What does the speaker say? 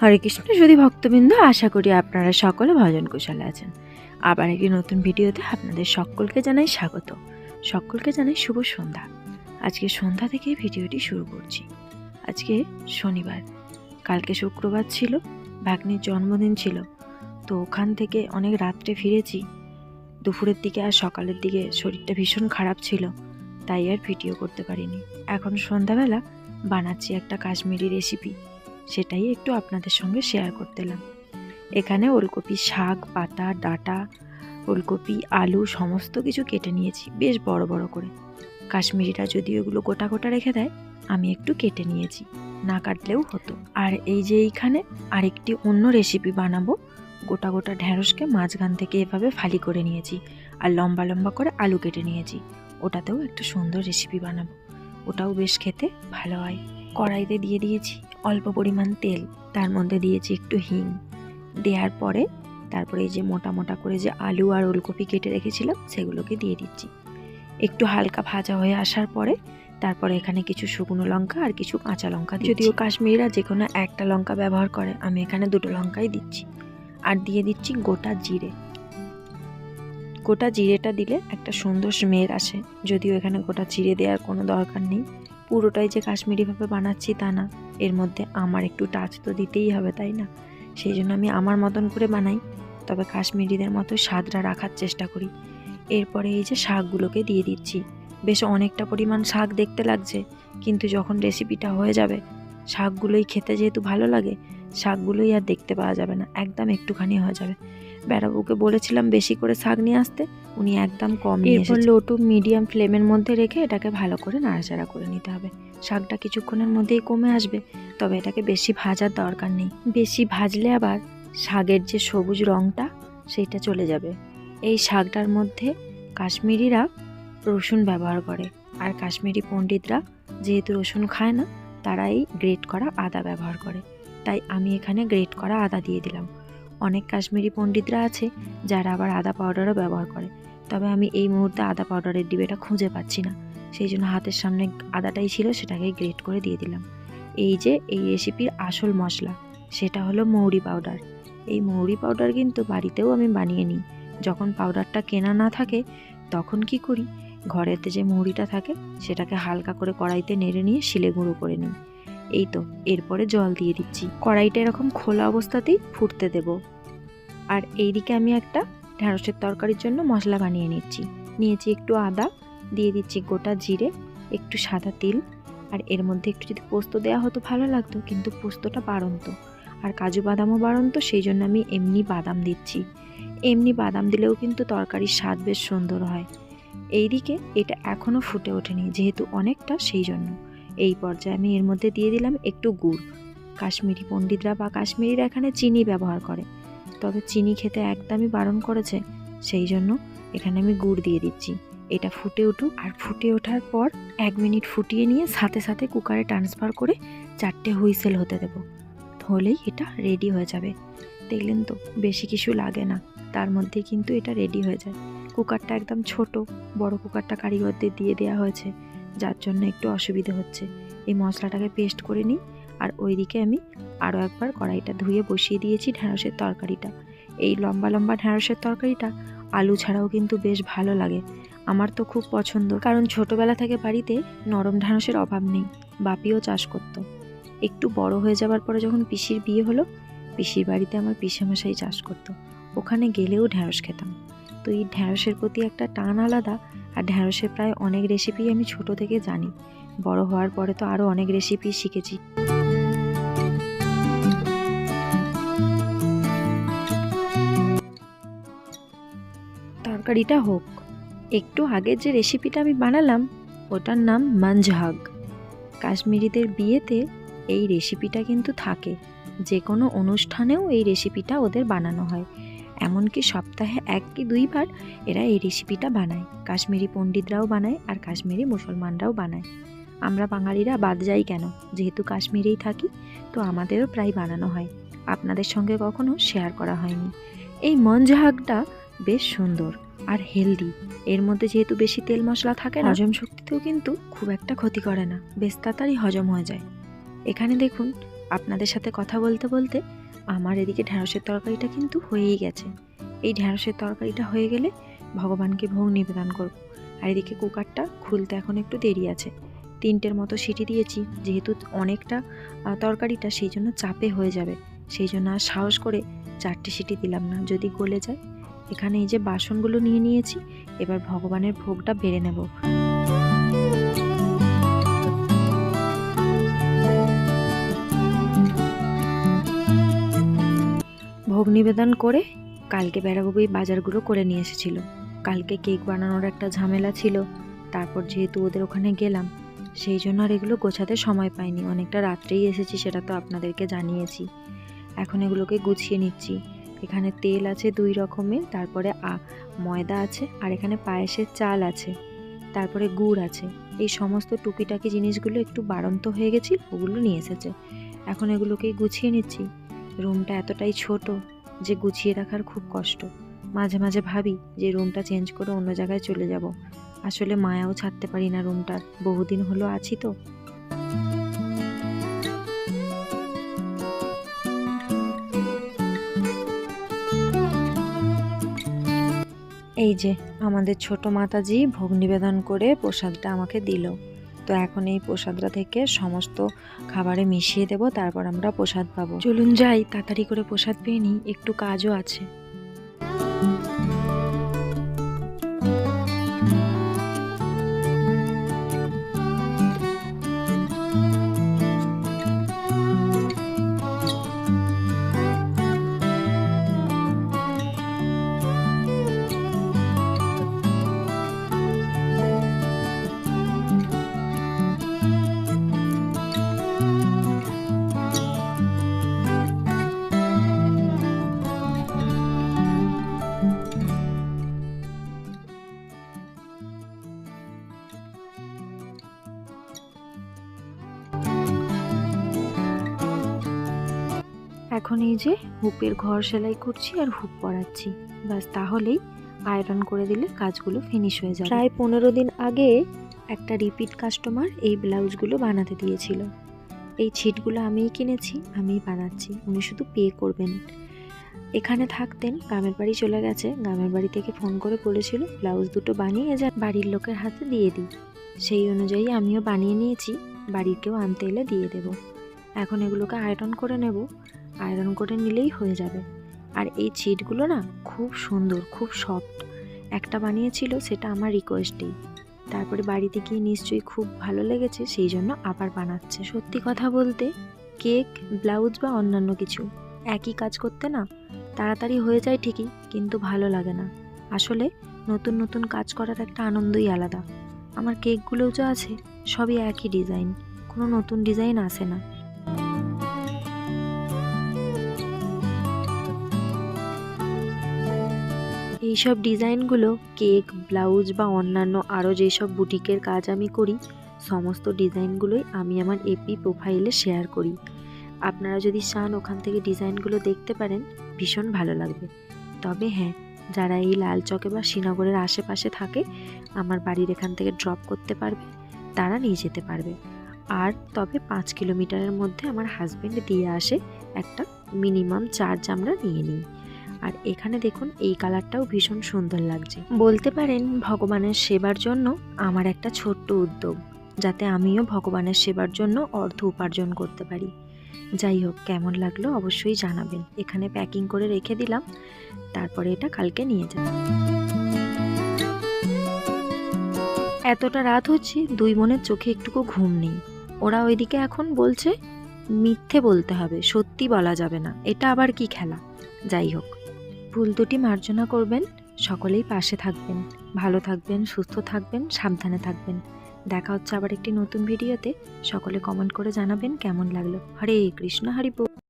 হরে কৃষ্ণ যদি ভক্তবৃন্দ, আশা করি আপনারা সকলে ভজন কুশলে আছেন। আবার একটি নতুন ভিডিওতে আপনাদের সকলকে জানাই স্বাগত। সকলকে জানাই শুভ সন্ধ্যা। আজকে সন্ধ্যা থেকে ভিডিওটি শুরু করছি। আজকে শনিবার, কালকে শুক্রবার ছিল, ভাগ্নির জন্মদিন ছিল। তো ওখান থেকে অনেক রাত্রে ফিরেছি। দুপুরের দিকে আর সকালের দিকে শরীরটা ভীষণ খারাপ ছিল, তাই আর ভিডিও করতে পারিনি। এখন সন্ধ্যাবেলা বানাচ্ছি একটা কাশ্মীরি রেসিপি সেটাই একটু আপনাদের সঙ্গে শেয়ার করতেলাম এখানে ওলকপি শাক, পাতা, ডাটা, ওলকপি, আলু সমস্ত কিছু কেটে নিয়েছি, বেশ বড় বড় করে। কাশ্মীরিরা যদি ওগুলো গোটা গোটা রেখে দেয়, আমি একটু কেটে নিয়েছি, না কাটলেও হতো। আর এই যে এইখানে আরেকটি অন্য রেসিপি বানাবো, গোটা গোটা ঢ্যাঁড়সকে মাঝখান থেকে এভাবে ফালি করে নিয়েছি আর লম্বা লম্বা করে আলু কেটে নিয়েছি। ওটাতেও একটা সুন্দর রেসিপি বানাবো। ওটাও বেশ খেতে ভালো হয়। কড়াইতে দিয়ে দিয়েছি অল্প পরিমাণ তেল, তার মধ্যে দিয়েছি একটু হিং। দেওয়ার পরে তারপরে এই যে মোটা মোটা করে যে আলু আর ওলকপি কেটে রেখেছিলাম, সেগুলোকে দিয়ে দিচ্ছি। একটু হালকা ভাজা হয়ে আসার পরে তারপরে এখানে কিছু শুকনো লঙ্কা আর কিছু কাঁচা লঙ্কা যদিও কাশ্মীরিরা যে কোনো একটা লঙ্কা ব্যবহার করে, আমি এখানে দুটো লঙ্কাই দিচ্ছি। আর দিয়ে দিচ্ছি গোটা জিরে। গোটা জিরেটা দিলে একটা সুন্দর স্মেল আসে। যদিও এখানে গোটা জিরে দেওয়ার কোনো দরকার নেই। পুরোটাই যে কাশ্মীরিভাবে বানাচ্ছি তা না। এর মধ্যে আমার একটু টাচ তো দিতেই হবে, তাই না? সেই জন্য আমি আমার মতন করে বানাই, তবে কাশ্মীরিদের মতো স্বাদটা রাখার চেষ্টা করি। এরপরে এই যে শাকগুলোকে দিয়ে দিচ্ছি। বেশ অনেকটা পরিমাণ শাক দেখতে লাগছে, কিন্তু যখন রেসিপিটা হয়ে যাবে, শাকগুলোই খেতে যেহেতু ভালো লাগে, শাকগুলোই আর দেখতে পাওয়া যাবে না, একদম একটুখানি হয়ে যাবে। বেড়াবুকে বলেছিলাম বেশি করে শাক নিয়ে আসতে উনি একদম কম এরপর লো টু মিডিয়াম ফ্লেমের মধ্যে রেখে এটাকে ভালো করে নাড়াচাড়া করে নিতে হবে। শাকটা কিছুক্ষণের মধ্যেই কমে আসবে তবে এটাকে বেশি ভাজার দরকার নেই। বেশি ভাজলে আবার শাকের যে সবুজ রঙটা সেইটা চলে যাবে। এই শাকটার মধ্যে কাশ্মীরিরা রসুন ব্যবহার করে আর কাশ্মীরি পণ্ডিতরা যেহেতু রসুন খায় না তারা এই গ্রেট করা আদা ব্যবহার করে। তাই আমি এখানে গ্রেট করা আদা দিয়ে দিলাম। অনেক কাশ্মীরি পণ্ডিতরা আছে যারা আবার আদা পাউডারও ব্যবহার করে। তবে আমি এই মুহূর্তে আদা পাউডারের ডিবেটা খুঁজে পাচ্ছি না। সেই জন্য হাতের সামনে আদাটাই ছিল, সেটাকে গ্রেট করে দিয়ে দিলাম। এই যে, এই রেসিপির আসল মশলা, সেটা হলো মৌরি পাউডার এই মৌরি পাউডার কিন্তু বাড়িতেও আমি বানিয়ে নিই। যখন পাউডারটা কেনা না থাকে, তখন কি করি? ঘরেতে যে মৌরিটা থাকে, সেটাকে হালকা করে কড়াইতে নেড়ে নিয়ে শিলে গুঁড়ো করে নিই। এই তো, এরপরে জল দিয়ে দিচ্ছি। কড়াইটা এরকম খোলা অবস্থাতেই ফুটতে দেব। আর এইদিকে আমি একটা ঢ্যাঁড়সের তরকারির জন্য মশলা বানিয়ে নিচ্ছি। নিয়েছি একটু আদা, দিয়ে দিচ্ছি গোটা জিরে, একটু সাদা তিল। আর এর মধ্যে একটু যদি পোস্ত দেওয়া হতো ভালো লাগতো, কিন্তু পোস্তটা বাড়ন্ত। আর কাজু বাদামও বাড়ন্ত, সেই জন্য আমি এমনি বাদাম দিচ্ছি। এমনি বাদাম দিলেও কিন্তু তরকারির স্বাদ বেশ সুন্দর হয়। এইদিকে এটা এখনও ফুটে ওঠেনি, যেহেতু অনেকটা, সেই জন্য। এই পর্যায়ে আমি এর মধ্যে দিয়ে দিলাম একটু গুড়। কাশ্মীরি পণ্ডিতরা বা কাশ্মীরিরা এখানে চিনি ব্যবহার করে। তবে চিনি খেতে একদমই বারণ করেছে, সেই জন্য এখানে আমি গুড় দিয়ে দিচ্ছি। এটা ফুটে উঠুক, আর ফুটে ওঠার পর এক মিনিট ফুটিয়ে নিয়ে সাথে সাথে কুকারে ট্রান্সফার করে চারটে হুইসেল হতে দেব। হলেই এটা রেডি হয়ে যাবে। দেখলেন তো, বেশি কিছু লাগে না। তার মধ্যে কিন্তু এটা রেডি হয়ে যায়। কুকারটা একদম ছোট, বড় কুকারটা কারিগরদের দিয়ে দেওয়া হয়েছে। যার জন্য একটু অসুবিধে হচ্ছে। এই মশলাটাকে পেস্ট করে নিই আর ওইদিকে আমি আরও একবার কড়াইটা ধুয়ে বসিয়ে দিয়েছি ঢ্যাঁড়সের তরকারিটা। এই লম্বা লম্বা ঢ্যাঁড়সের তরকারিটা আলু ছাড়াও কিন্তু বেশ ভালো লাগে। আমার তো খুব পছন্দ, কারণ ছোটবেলা থেকে বাড়িতে নরম ঢ্যাঁড়সের অভাব নেই, বাপিও চাষ করত। একটু বড় হয়ে যাবার পরে যখন পিসির বিয়ে হলো, পিসির বাড়িতে আমার পিসেমশাই চাষ করতো। ওখানে গেলেও ঢ্যাঁড়স খেতাম। তো এই ঢ্যাঁড়সের প্রতি একটা টান আলাদা আর ঢ্যাঁড়সের প্রায় অনেক রেসিপি আমি ছোট থেকে জানি। বড় হওয়ার পরে তো আরও অনেক রেসিপি শিখেছি। তরকারিটা হোক, একটু আগের যে রেসিপিটা আমি বানালাম, ওটার নাম মাঞ্ঝাগ কাশ্মীরিদের বিয়েতে এই রেসিপিটা কিন্তু থাকে। যে কোনো অনুষ্ঠানেও এই রেসিপিটা ওদের বানানো হয়। এমনকি সপ্তাহে এক কি দুইবার এরা এই রেসিপিটা বানায়। কাশ্মীরি পণ্ডিতরাও বানায় আর কাশ্মীরি মুসলমানরাও বানায়। আমরা বাঙালিরা বাদ যাই কেন? যেহেতু কাশ্মীরেই থাকি, তো আমাদেরও প্রায় বানানো হয়। আপনাদের সঙ্গে কখনো শেয়ার করা হয়নি। এই মঞ্জাহাগটা বেশ সুন্দর আর হেলদি এর মধ্যে যেহেতু বেশি তেল মশলা থাকে না, হজম শক্তিতেও কিন্তু খুব একটা ক্ষতি করে না। বেশ তাড়াতাড়ি হজম হয়ে যায়। এখানে দেখুন, আপনাদের সাথে কথা বলতে বলতে আমার এদিকে ঢ্যাঁড়সের তরকারিটা কিন্তু হয়েই গেছে। এই ঢ্যাঁড়সের তরকারিটা হয়ে গেলে ভগবানকে ভোগ নিবেদন করব। আর এদিকে কুকারটা খুলতে এখন একটু দেরি আছে। তিনটের মতো সিটি দিয়েছি, যেহেতু অনেকটা তরকারিটা সেই জন্য চাপে হয়ে যাবে। সেই জন্য আর সাহস করে চারটে সিটি দিলাম না, যদি গলে যায়। এখানে এই যে বাসনগুলো নিয়ে নিয়েছি, এবার ভগবানের ভোগটা বেড়ে নেব। ভোগ নিবেদন করে কালকে বেড়াবাবু বাজারগুলো করে নিয়ে এসেছিল। কালকে কেক বানানোর একটা ঝামেলা ছিল, তারপর যেহেতু ওদের ওখানে গেলাম, সেই জন্য আর এগুলো গোছাতে সময় পাইনি। অনেকটা রাত্রেই এসেছি সেটা তো আপনাদেরকে জানিয়েছি। এখন এগুলোকে গুছিয়ে নিচ্ছি। এখানে তেল আছে দুই রকমের, তারপরে ময়দা আছে, আর এখানে পায়েসের চাল আছে, তারপরে গুড় আছে। এই সমস্ত টুকিটাকি জিনিসগুলো একটু বাড়ন্ত হয়ে গেছিল, ওগুলো নিয়ে এসেছে। এখন এগুলোকেই গুছিয়ে নিচ্ছি। রুমটা এতটাই ছোট যে গুছিয়ে রাখার খুব কষ্ট। মাঝে মাঝে ভাবি যে রুমটা চেঞ্জ করে অন্য জায়গায় চলে যাব। আসলে মায়াও ছাড়তে পারি না রুমটার। বহুদিন হলো আছি তো। এই যে আমাদের ছোট মাতাজি ভোগ নিবেদন করে প্রসাদটা আমাকে দিল। তো এখন এই প্রসাদটা থেকে সমস্ত খাবারে মিশিয়ে দেব, তারপর আমরা প্রসাদ পাবো। চলুন যাই, তাড়াতাড়ি করে প্রসাদ পেয়ে নিই, একটু কাজও আছে। এখন এই যে হুপের ঘর সেলাই করছি আর হুপ পরাচ্ছি। ব্যাস, তাহলেই আয়রন করে দিলে কাজগুলো ফিনিশ হয়ে যাবে। প্রায় পনেরো দিন আগে একটা রিপিট কাস্টমার এই ব্লাউজগুলো বানাতে দিয়েছিল। এই ছিটগুলো আমিই কিনেছি, আমিই বানাচ্ছি, উনি শুধু পে করবেন। এখানে থাকতেন, গ্রামের বাড়ি চলে গেছে, গ্রামের বাড়ি থেকে ফোন করে বলেছিল, ব্লাউজ দুটো বানিয়ে যা, বাড়ির লোকের হাতে দিয়ে দিই। সেই অনুযায়ী আমিও বানিয়ে নিয়েছি, বাড়ির কেউ আনতে এলে দিয়ে দেব। এখন এগুলোকে আয়রন করে নেব। আয়রন করে নিলেই হয়ে যাবে। আর এই ছিটগুলো না খুব সুন্দর, খুব সফট। একটা বানিয়েছিল সেটা আমার রিকোয়েস্টেই তারপরে বাড়িতে গিয়ে নিশ্চয়ই খুব ভালো লেগেছে, সেই জন্য আবার বানাচ্ছে। সত্যি কথা বলতে, কেক, ব্লাউজ বা অন্যান্য কিছু, একই কাজ করতে না তাড়াতাড়ি হয়ে যায় ঠিকই, কিন্তু ভালো লাগে না। আসলে নতুন নতুন কাজ করার একটা আনন্দই আলাদা। আমার কেকগুলোও যা আছে সবই একই ডিজাইন কোনো নতুন ডিজাইন আসে না। এইসব ডিজাইনগুলো কেক, ব্লাউজ বা অন্যান্য আরও যেসব বুটিকের কাজ আমি করি, সমস্ত ডিজাইনগুলোই আমি আমার এপি প্রোফাইলে শেয়ার করি। আপনারা যদি চান ওখান থেকে ডিজাইনগুলো দেখতে পারেন, ভীষণ ভালো লাগবে। তবে হ্যাঁ যারা এই লাল চকে বা শ্রীনগরের আশেপাশে থাকে, আমার বাড়ির এখান থেকে ড্রপ করতে পারবে, তারা নিয়ে যেতে পারবে। আর তবে পাঁচ কিলোমিটারের মধ্যে আমার হাজব্যান্ড দিয়ে আসে একটা মিনিমাম চার্জ আমরা নিয়ে নিই। আর এখানে দেখুন, এই কালারটাও ভীষণ সুন্দর লাগছে। বলতে পারেন, ভগবানের সেবার জন্য আমার একটা ছোট্ট উদ্যোগ, যাতে আমিও ভগবানের সেবার জন্য অর্থ উপার্জন করতে পারি। যাই হোক, কেমন লাগল অবশ্যই জানাবেন। এখানে প্যাকিং করে রেখে দিলাম, তারপরে এটা কালকে নিয়ে যাব। এতটা রাত হচ্ছে, দুই মনের চোখে একটুকু ঘুম নেই। ওরা ওইদিকে এখন বলছে, মিথ্যে বলতে হবে, সত্যি বলা যাবে না। এটা আবার কি খেলা? যাই হোক। ভুল দুটি মার্জনা করবেন, সকলেই পাশে থাকবেন। ভালো থাকবেন, সুস্থ থাকবেন, সাবধানে থাকবেন। দেখা হচ্ছে আবার একটি নতুন ভিডিওতে। সকলে কমেন্ট করে জানাবেন কেমন লাগল। হরে কৃষ্ণ হরিপুর